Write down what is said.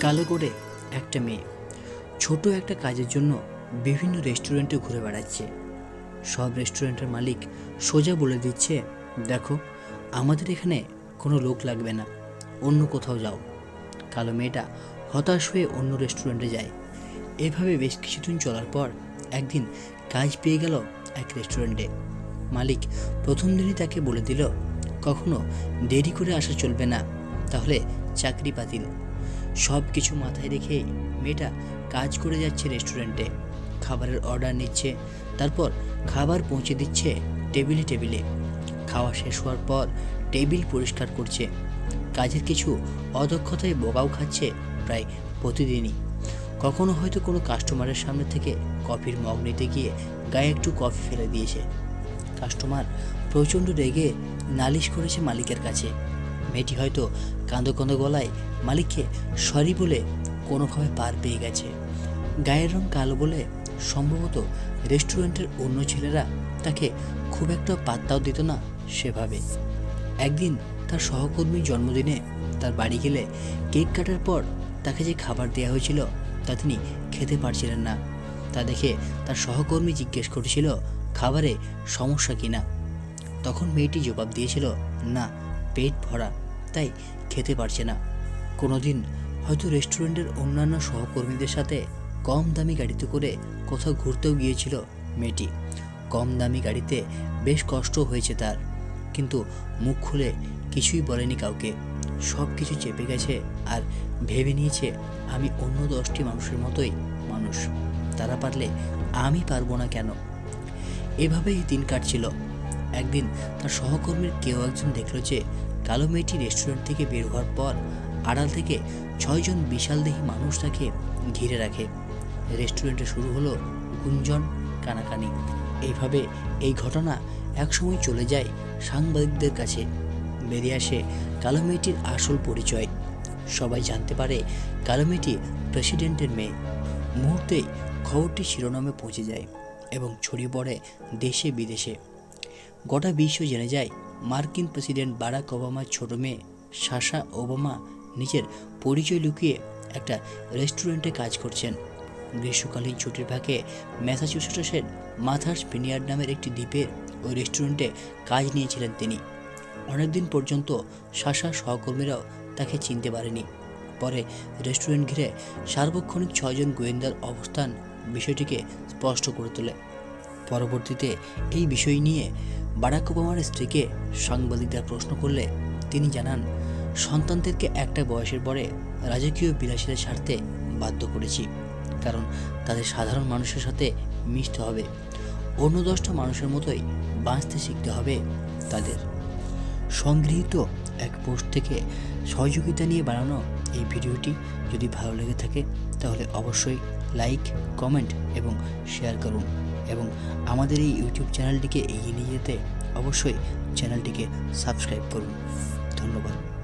কালো করে একটা মেয়ে। ছোট একটা কাজের জন্য বিভিন্ন রেস্টুরেন্টে ঘুরে বেড়াচ্ছে। সব রেস্টুরেন্টের মালিক সোজা বলে দিচ্ছে, দেখো, আমাদের এখানে কোনো লোক লাগবে না, অন্য কোথাও যাও। কালো মেয়েটা হতাশ হয়ে অন্য রেস্টুরেন্টে যায়। এভাবে বেশ কিছুদিন চলার পর একদিন কাজ পেয়ে গেল এক রেস্টুরেন্টে মালিক প্রথম দিনই তাকে বলে দিল, কখনো দেরি করে আসা চলবে না, তাহলে চাকরি বাতিল। সব কিছু মাথায় রেখে মেয়েটা কাজ করে যাচ্ছে রেস্টুরেন্টে। খাবারের অর্ডার নিচ্ছে, তারপর খাবার পৌঁছে দিচ্ছে টেবিলে টেবিলে। খাওয়া শেষ হওয়ার পর টেবিল পরিষ্কার করছে। কাজের কিছু অদক্ষতায় বোগাও খাচ্ছে প্রায় প্রতিদিনই। কখনো হয়তো কোনো কাস্টমারের সামনে থেকে কফির মগ নিতে গিয়ে গায়ে একটু কফি ফেলে দিয়েছে। কাস্টমার প্রচণ্ড রেগে নালিশ করেছে মালিকের কাছে। মেয়েটি হয়তো কাঁদো কাঁদো গলায় মালিককে সরি বলে কোনোভাবে পার পেয়ে গেছে। গায়ের রং কালো বলে সম্ভবত রেস্টুরেন্টের অন্য ছেলেরা তাকে খুব একটা পাত্তাও দিত না সেভাবে। একদিন তার সহকর্মীর জন্মদিনে তার বাড়ি গেলে কেক কাটার পর তাকে যে খাবার দেওয়া হয়েছিল তা তিনি খেতে পারছিলেন না। তা দেখে তার সহকর্মী জিজ্ঞেস করেছিল, খাবারে সমস্যা কিনা তখন মেয়েটি জবাব দিয়েছিল, না পেট ভরা, তাই খেতে পারছে না। কোনোদিন হয়তো রেস্টুরেন্টের অন্যান্য সহকর্মীদের সাথে কম দামি গাড়িতে করে কোথাও ঘুরতেও গিয়েছিল মেয়েটি। কম দামি গাড়িতে বেশ কষ্ট হয়েছে তার, কিন্তু মুখ খুলে কিছুই বলেনি কাউকে। সব কিছু চেপে গেছে আর ভেবে নিয়েছে, আমি অন্য দশটি মানুষের মতোই মানুষ। তারা পারলে আমি পারব না কেন? এভাবেই দিন কাটছিল। একদিন তার সহকর্মীর কেউ একজন দেখল যে কালো মেয়েটি রেস্টুরেন্ট থেকে বের হওয়ার পর আড়াল থেকে ছয়জন বিশালদেহী মানুষ তাকে ঘিরে রাখে। রেস্টুরেন্টে শুরু হলো গুঞ্জন, কানাকানি। এইভাবে এই ঘটনা একসময় চলে যায় সাংবাদিকদের কাছে। বেরিয়ে আসে কালো মেয়েটির আসল পরিচয়। সবাই জানতে পারে কালো মেয়েটি প্রেসিডেন্টের মেয়ে। মুহূর্তেই খবরটি শিরোনামে পৌঁছে যায় এবং ছড়িয়ে পড়ে দেশে বিদেশে। গোটা বিশ্ব জেনে যায়, মার্কিন প্রেসিডেন্ট বারাক ওবামার ছোট মেয়ে সাশা ওবামা নিজের পরিচয় লুকিয়ে একটা রেস্টুরেন্টে কাজ করছেন। গ্রীষ্মকালীন ছুটির ফাঁকে ম্যাসাচুসেটসের মাথার্স ভিনিয়ার্ড নামের একটি দ্বীপের ওই রেস্টুরেন্টে কাজ নিয়েছিলেন তিনি। অনেকদিন পর্যন্ত শাসা সহকর্মীরাও তাকে চিনতে পারেনি। পরে রেস্টুরেন্ট ঘিরে সার্বক্ষণিক ছয়জন গোয়েন্দার অবস্থান বিষয়টিকে স্পষ্ট করে তোলে। পরবর্তীতে এই বিষয় নিয়ে বারাক ওবামার স্ত্রীকে সাংবাদিকরা প্রশ্ন করলে তিনি জানান, সন্তানদেরকে একটা বয়সের পরে রাজকীয় বিলাসিতা ছাড়তে বাধ্য করেছি, কারণ তাদের সাধারণ মানুষের সাথে মিশতে হবে। অন্য দশটা মানুষের মতোই বাঁচতে শিখতে হবে তাদের। সংগৃহীত এক পোস্ট থেকে সহযোগিতা নিয়ে বানানো এই ভিডিওটি যদি ভালো লেগে থাকে, তাহলে অবশ্যই লাইক, কমেন্ট এবং শেয়ার করুন। এবং আমাদের এই ইউটিউব চ্যানেলটিকে এগিয়ে নিয়ে যেতে অবশ্যই চ্যানেলটিকে সাবস্ক্রাইব করুন। ধন্যবাদ।